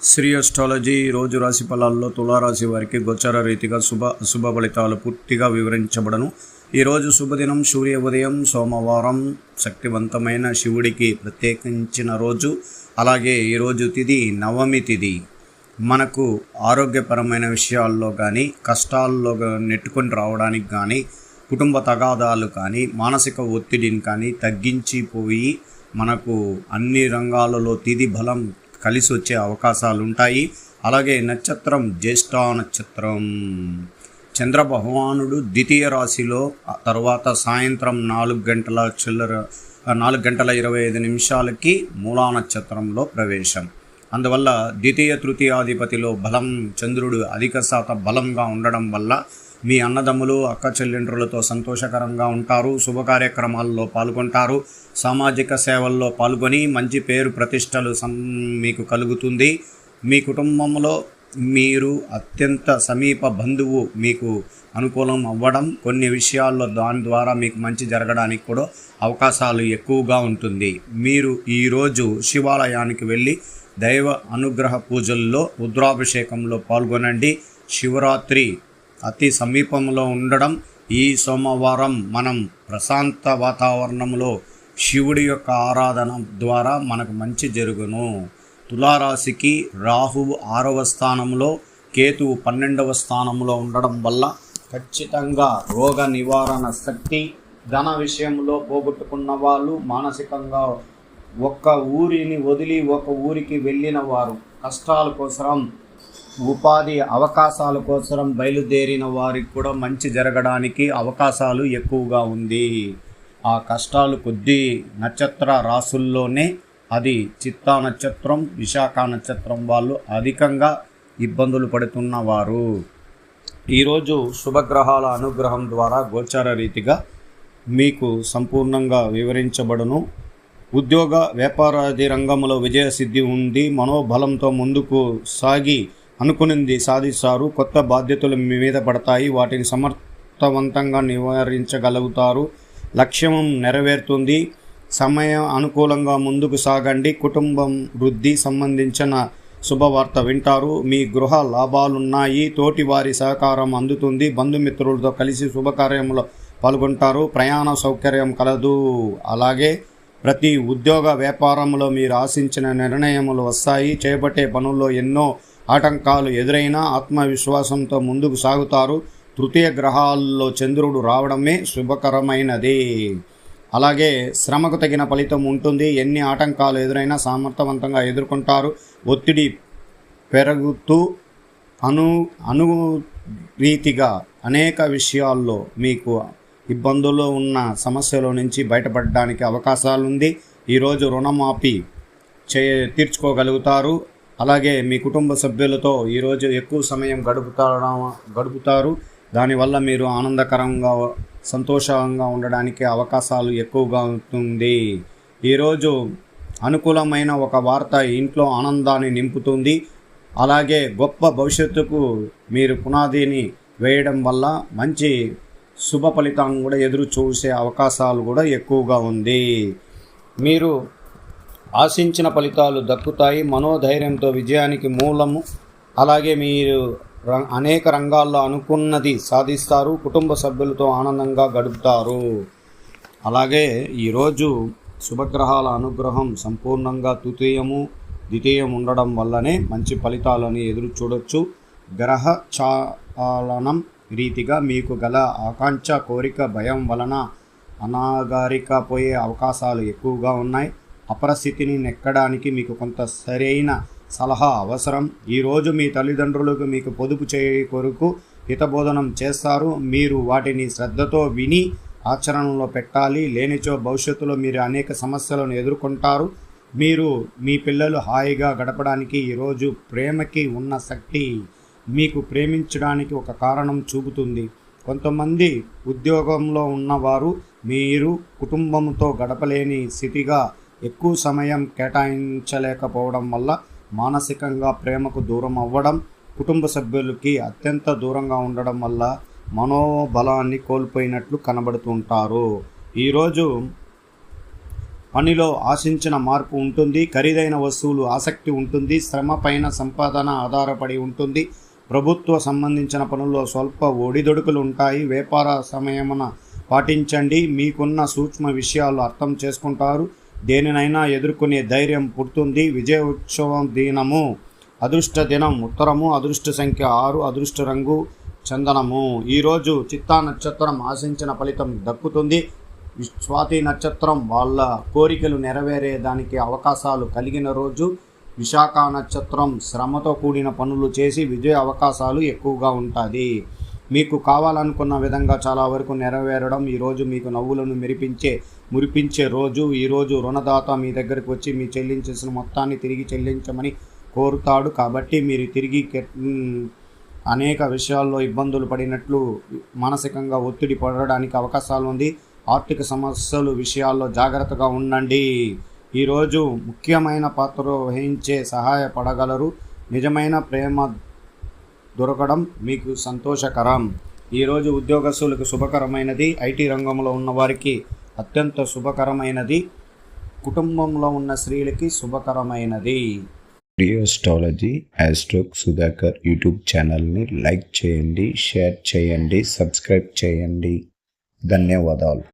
Shri astrology రోజు రాశి ఫలాల్లో తులారాశి వారికి గోచర రీతిగా శుభ అశుభ ఫలితాలు పూర్తిగా వివరించబడను. ఈరోజు శుభదినం సూర్య ఉదయం సోమవారం. శక్తివంతమైన శివుడికి ప్రత్యేకించిన రోజు. అలాగే ఈరోజు తిది నవమి తిథి మనకు ఆరోగ్యపరమైన విషయాల్లో కానీ కష్టాల్లో నెట్టుకొని రావడానికి కానీ కుటుంబ తగాదాలు కానీ మానసిక ఒత్తిడిని కానీ తగ్గించిపోయి మనకు అన్ని రంగాలలో తిథి బలం కలిసి వచ్చే అవకాశాలు ఉంటాయి అలాగే నక్షత్రం జ్యేష్ఠ నక్షత్రం. చంద్ర భగవానుడు ద్వితీయ రాశిలో తర్వాత సాయంత్రం నాలుగు గంటల చిల్లర నాలుగు గంటల ఇరవై ఐదు నిమిషాలకి మూలా నక్షత్రంలో ప్రవేశం. అందువల్ల ద్వితీయ తృతీయాధిపతిలో బలం చంద్రుడు అధిక శాతం బలంగా ఉండడం వల్ల మీ అన్నదమ్ములు అక్క చెల్లెండ్రులతో సంతోషకరంగా ఉంటారు శుభకార్యక్రమాల్లో పాల్గొంటారు సామాజిక సేవల్లో పాల్గొని మంచి పేరు ప్రతిష్టలు సం మీకు కలుగుతుంది. మీ కుటుంబంలో మీరు అత్యంత సమీప బంధువు మీకు అనుకూలం అవ్వడం కొన్ని విషయాల్లో దాని ద్వారా మీకు మంచి జరగడానికి కూడా అవకాశాలు ఎక్కువగా ఉంటుంది. మీరు ఈరోజు శివాలయానికి వెళ్ళి దైవ అనుగ్రహ పూజల్లో రుద్రాభిషేకంలో పాల్గొనండి. శివరాత్రి అతి సమీపంలో ఉండడం ఈ సోమవారం మనం ప్రశాంత వాతావరణంలో శివుడి యొక్క ఆరాధన ద్వారా మనకు మంచి జరుగును. తులారాశికి రాహువు ఆరవ స్థానంలో కేతువు పన్నెండవ స్థానంలో ఉండడం వల్ల ఖచ్చితంగా రోగ నివారణ శక్తి ధన విషయంలో పోగొట్టుకున్న వాళ్ళు మానసికంగా ఒక్క ఊరిని వదిలి ఒక ఊరికి వెళ్ళిన వారు కష్టాల కోసం ఉపాధి అవకాశాల కోసం బయలుదేరిన వారికి కూడా మంచి జరగడానికి అవకాశాలు ఎక్కువగా ఉంది. ఆ కష్టాలు కొద్ది నక్షత్ర రాసుల్లోనే అది చిత్తా నక్షత్రం విశాఖ నక్షత్రం వాళ్ళు అధికంగా ఇబ్బందులు పడుతున్నవారు. ఈరోజు శుభగ్రహాల అనుగ్రహం ద్వారా గోచార రీతిగా మీకు సంపూర్ణంగా వివరించబడును. ఉద్యోగ వ్యాపారాది రంగంలో విజయసిద్ధి ఉండి మనోబలంతో ముందుకు సాగి అనుకునింది. సాధిస్తారు. కొత్త బాధ్యతలు మీ మీద పడతాయి. వాటిని సమర్థవంతంగా నివారించగలుగుతారు. లక్ష్యం నెరవేరుతుంది. సమయం అనుకూలంగా ముందుకు సాగండి. కుటుంబం వృద్ధి సంబంధించిన శుభవార్త వింటారు. మీ గృహ లాభాలున్నాయి. తోటి వారి సహకారం అందుతుంది. బంధుమిత్రులతో కలిసి శుభకార్యంలో పాల్గొంటారు. ప్రయాణ సౌకర్యం కలదు. అలాగే ప్రతి ఉద్యోగ వ్యాపారంలో మీరు ఆశించిన నిర్ణయములు వస్తాయి. చేపట్టే పనుల్లో ఎన్నో ఆటంకాలు ఎదురైనా ఆత్మవిశ్వాసంతో ముందుకు సాగుతారు. తృతీయ గ్రహాల్లో చంద్రుడు రావడమే శుభకరమైనది. అలాగే శ్రమకు తగిన ఫలితం ఉంటుంది. ఎన్ని ఆటంకాలు ఎదురైనా సమర్థవంతంగా ఎదుర్కొంటారు. ఒత్తిడి పెరుగుతూ అను అను రీతిగా అనేక విషయాల్లో మీకు ఇబ్బందుల్లో ఉన్న సమస్యలో నుంచి బయటపడడానికి అవకాశాలు ఉంది ఈరోజు రుణమాఫీ చే తీర్చుకోగలుగుతారు. అలాగే మీ కుటుంబ సభ్యులతో ఈరోజు ఎక్కువ సమయం గడుపుతారు గడుపుతారు. దానివల్ల మీరు ఆనందకరంగా సంతోషంగా ఉండడానికి అవకాశాలు ఎక్కువగా ఉంటుంది. ఈరోజు అనుకూలమైన ఒక వార్త ఇంట్లో ఆనందాన్ని నింపుతుంది. అలాగే గొప్ప భవిష్యత్తుకు మీరు పునాదిని వేయడం వల్ల మంచి శుభ ఫలితాన్ని కూడా ఎదురు చూసే అవకాశాలు కూడా ఎక్కువగా ఉంది. మీరు ఆశించిన ఫలితాలు దక్కుతాయి. మనోధైర్యంతో విజయానికి మూలము. అలాగే మీరు ర- అనేక రంగాల్లో అనుకున్నది సాధిస్తారు. కుటుంబ సభ్యులతో ఆనందంగా గడుపుతారు. అలాగే ఈరోజు శుభగ్రహాల అనుగ్రహం సంపూర్ణంగా తృతీయము ద్వితీయం ఉండడం వల్లనే మంచి ఫలితాలని ఎదురు చూడొచ్చు. గ్రహ చాలనం రీతిగా మీకు గల ఆకాంక్ష కోరిక భయం వలన అనాగారిక పోయే అవకాశాలు ఎక్కువగా ఉన్నాయి. అపరస్థితిని నెక్కడానికి మీకు కొంత సరైన సలహా అవసరం. ఈరోజు మీ తల్లిదండ్రులకు మీకు పొదుపు చేయ కొరకు హితబోధనం చేస్తారు. మీరు వాటిని శ్రద్ధతో విని ఆచరణలో పెట్టాలి. లేనిచో భవిష్యత్తులో మీరు అనేక సమస్యలను ఎదుర్కొంటారు. మీరు మీ పిల్లలు హాయిగా గడపడానికి ఈరోజు ప్రేమకి ఉన్న శక్తి మీకు ప్రేమించడానికి ఒక కారణం చూపుతుంది. కొంతమంది ఉద్యోగంలో ఉన్నవారు మీరు కుటుంబంతో గడపలేని స్థితిగా ఎక్కువ సమయం కేటాయించలేకపోవడం వల్ల మానసికంగా ప్రేమకు దూరం అవ్వడం కుటుంబ సభ్యులకి అత్యంత దూరంగా ఉండడం వల్ల మనోబలాన్ని కోల్పోయినట్లు కనబడుతుంటారు. ఈరోజు పనిలో ఆశించిన మార్పు ఉంటుంది ఖరీదైన వస్తువులు ఆసక్తి ఉంటుంది శ్రమ పైన సంపాదన ఆధారపడి ఉంటుంది. ప్రభుత్వ సంబంధించిన పనుల్లో స్వల్ప ఒడిదొడుకులు ఉంటాయి. వ్యాపార సమయమున పాటించండి. మీకున్న సూక్ష్మ విషయాలు అర్థం చేసుకుంటారు. దేనినైనా ఎదుర్కొనే ధైర్యం పుడుతుంది. విజయ ఉత్సవం దినము అదృష్ట దినం ఉత్తరము అదృష్ట సంఖ్య ఆరు అదృష్ట రంగు చందనము. ఈరోజు చిత్తా నక్షత్రం ఆశించిన ఫలితం దక్కుతుంది. స్వాతి నక్షత్రం వాళ్ళ కోరికలు నెరవేరే దానికి అవకాశాలు కలిగిన రోజు. విశాఖ నక్షత్రం శ్రమతో కూడిన పనులు చేసి విజయ అవకాశాలు ఎక్కువగా ఉంటుంది. మీకు కావాలనుకున్న విధంగా చాలా వరకు నెరవేరడం ఈరోజు మీకు నవ్వులను మెరిపించే మురిపించే రోజు. ఈరోజు రుణదాత మీ దగ్గరకు వచ్చి మీ చెల్లించేసిన మొత్తాన్ని తిరిగి చెల్లించమని కోరుతాడు. కాబట్టి మీరు తిరిగి అనేక విషయాల్లో ఇబ్బందులు పడినట్లు మానసికంగా ఒత్తిడి పడడానికి అవకాశాలు ఉంది. ఆర్థిక సమస్యలు విషయాల్లో జాగ్రత్తగా ఉండండి. ఈరోజు ముఖ్యమైన పాత్ర వహించే సహాయపడగలరు. నిజమైన ప్రేమ దొరకడం మీకు సంతోషకరం. ఈరోజు ఉద్యోగస్తులకు శుభకరమైనది. ఐటీ రంగంలో ఉన్నవారికి అత్యంత శుభకరమైనది. కుటుంబంలో ఉన్న స్త్రీలకి శుభకరమైనది. రియోస్టాలజీ యాస్ట్రోక్ సుధాకర్ యూట్యూబ్ ఛానల్ని లైక్ చేయండి షేర్ చేయండి సబ్స్క్రైబ్ చేయండి. ధన్యవాదాలు.